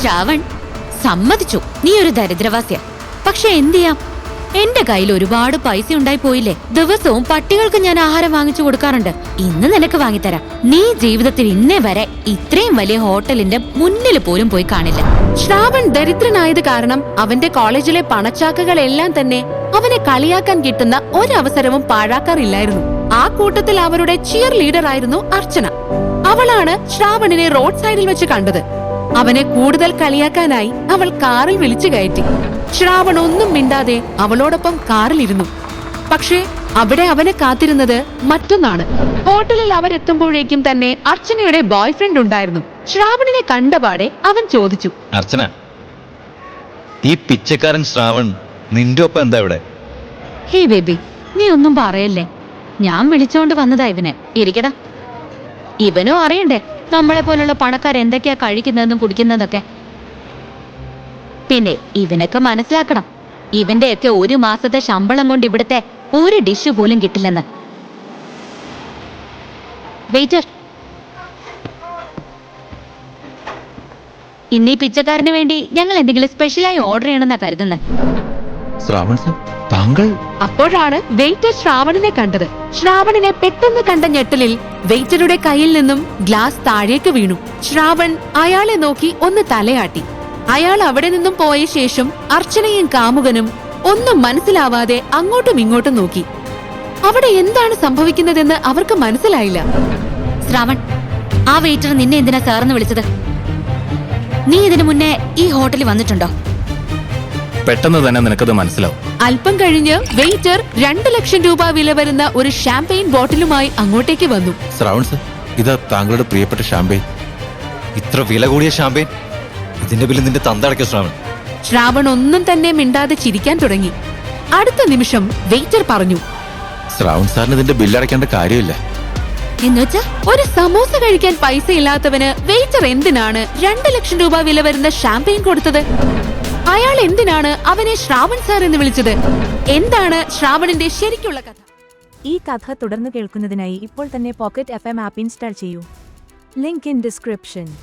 ശ്രാവൺ സമ്മതിച്ചു. നീ ഒരു ദരിദ്രവാസ്യ. പക്ഷെ ചെയ്യാം? എന്റെ കയ്യിൽ ഒരുപാട് പൈസ ഉണ്ടായി പോയില്ലേ? ദിവസവും പട്ടികൾക്ക് ഞാൻ ആഹാരം വാങ്ങിച്ചു കൊടുക്കാറുണ്ട്. ഇന്ന് നിനക്ക് വാങ്ങിത്തരാം. നീ ജീവിതത്തിൽ ഇന്നേ വരെ ഇത്രയും വലിയ ഹോട്ടലിന്റെ മുന്നിൽ പോലും പോയി കാണില്ല. ശ്രാവൺ ദരിദ്രനായത് കാരണം അവന്റെ കോളേജിലെ പണച്ചാക്കുകളെല്ലാം തന്നെ അവനെ കളിയാക്കാൻ കിട്ടുന്ന ഒരവസരവും പാഴാക്കാറില്ലായിരുന്നു. ആ കൂട്ടത്തിൽ അവരുടെ ചിയർ ലീഡർ ആയിരുന്നു അർച്ചന. അവളാണ് ശ്രാവണിനെ റോഡ് സൈഡിൽ വെച്ച് കണ്ടത്. അവനെ കൂടുതൽ കളിയാക്കാനായി അവൾ കാറിൽ വിളിച്ചു കയറ്റി. ശ്രാവൺ ഒന്നും മിണ്ടാതെ അവളോടൊപ്പം കാറിലിരുന്നു. പക്ഷേ അവിടെ അവനെ കാത്തിരുന്നത് മറ്റൊന്നാണ്. ഹോട്ടലിൽ അവരെത്തുമ്പോഴേക്കും തന്നെ അർച്ചനയുടെ ബോയ് ഫ്രണ്ട് ഉണ്ടായിരുന്നു. ശ്രാവണിനെ കണ്ടപാടെ അവൻ ചോദിച്ചു. അർച്ചന ഈ പിച്ചക്കാരൻ ശ്രാവൺ നിന്റെ ഒപ്പം എന്താ ഇവിടെ? ഹേ ബേബി നീ ഒന്നും പറയല്ലേ? ഞാൻ വിളിച്ചോണ്ട് വന്നതാ ഇവനെ. ഇരിക്കടാ. ഇവനും അറിയണ്ടേ? നമ്മളെ പോലുള്ള പണക്കാർ എന്തൊക്കെയാ കഴിക്കുന്നതെന്നും കുടിക്കുന്നതൊക്കെ പിന്നെ ഇവനൊക്കെ മനസ്സിലാക്കണം. ഇവന്റെയൊക്കെ ഒരു മാസത്തെ ശമ്പളം കൊണ്ട് ഇവിടുത്തെ ഒരു ഡിഷ് പോലും കിട്ടില്ലെന്ന്. വെയിറ്റർ ഇന്നീ പിച്ചക്കാരന് വേണ്ടി ഞങ്ങൾ എന്തെങ്കിലും സ്പെഷ്യലായി ഓർഡർ ചെയ്യണമെന്നാ കരുതുന്നത് ശ്രാവൺ സർ താങ്കൾ? അപ്പോഴാണ് വെയിറ്റർ ശ്രാവണനെ കണ്ടത്. ശ്രാവണനെ പെട്ടെന്ന് കണ്ട ഞെട്ടലിൽ വെയിറ്ററുടെ കയ്യിൽ നിന്നും ഗ്ലാസ് താഴേക്ക് വീണു. ശ്രാവൺ അയാളെ നോക്കി ഒന്ന് തലയാട്ടി. അയാൾ അവിടെ നിന്നും പോയ ശേഷം അർച്ചനയും കാമുകനും ഒന്നും മനസ്സിലാവാതെ അങ്ങോട്ടും ഇങ്ങോട്ടും നോക്കി. അവിടെ എന്താണ് സംഭവിക്കുന്നതെന്ന് അവർക്ക് മനസ്സിലായില്ല. ശ്രാവൺ ആ വെയിറ്റർ നിന്നെ എന്തിനാ സാറെന്ന് വിളിച്ചത്? നീ ഇതിനു മുന്നേ ഈ ഹോട്ടലിൽ വന്നിട്ടുണ്ടോ? പെട്ടെന്ന് തന്നെ നിനക്കത് മനസ്സിലാവും. അല്പം കഴിഞ്ഞ് വെയിറ്റർ രണ്ട് ലക്ഷം രൂപ വില വരുന്ന ഒരു ഷാമ്പയിൻ ബോട്ടിലുമായി അങ്ങോട്ടേക്ക് വന്നു. ശ്രാവൺ സർ ഇത് താങ്കളുടെ പ്രിയപ്പെട്ട ഷാമ്പയിൻ ഇത്ര വില കൂടിയ ഷാമ്പയിൻ ഇതിന്റെ ബില്ല് നിന്റെ തന്തടയ്ക്കോ ശ്രാവൺ. ശ്രാവൺ ഒന്നും തന്നെ മിണ്ടാതെ ചിരിക്കാൻ തുടങ്ങി. അടുത്ത നിമിഷം വെയിറ്റർ പറഞ്ഞു. ശ്രാവൺ സാറിന് ഇതിന്റെ ബില്ല് അടയ്ക്കേണ്ട കാര്യമില്ല. എന്നുവെച്ചാ ഒരു സമൂസ കഴിക്കാൻ പൈസ ഇല്ലാത്തവന് വെയിറ്റർ എന്തിനാണ് രണ്ട് ലക്ഷം രൂപ വില വരുന്ന ഷാമ്പയിൻ കൊടുത്തത്? അയാൾ എന്തിനാണ് അവനെ ശ്രാവൺ സാർ എന്ന് വിളിച്ചത്? എന്താണ് ശ്രാവണിന്റെ ശരിക്കുള്ള കഥ? ഈ കഥ തുടർന്ന് കേൾക്കുന്നതിനായി ഇപ്പോൾ തന്നെ പോക്കറ്റ് എഫ് ആപ്പ് ഇൻസ്റ്റാൾ ചെയ്യൂ. Link in description.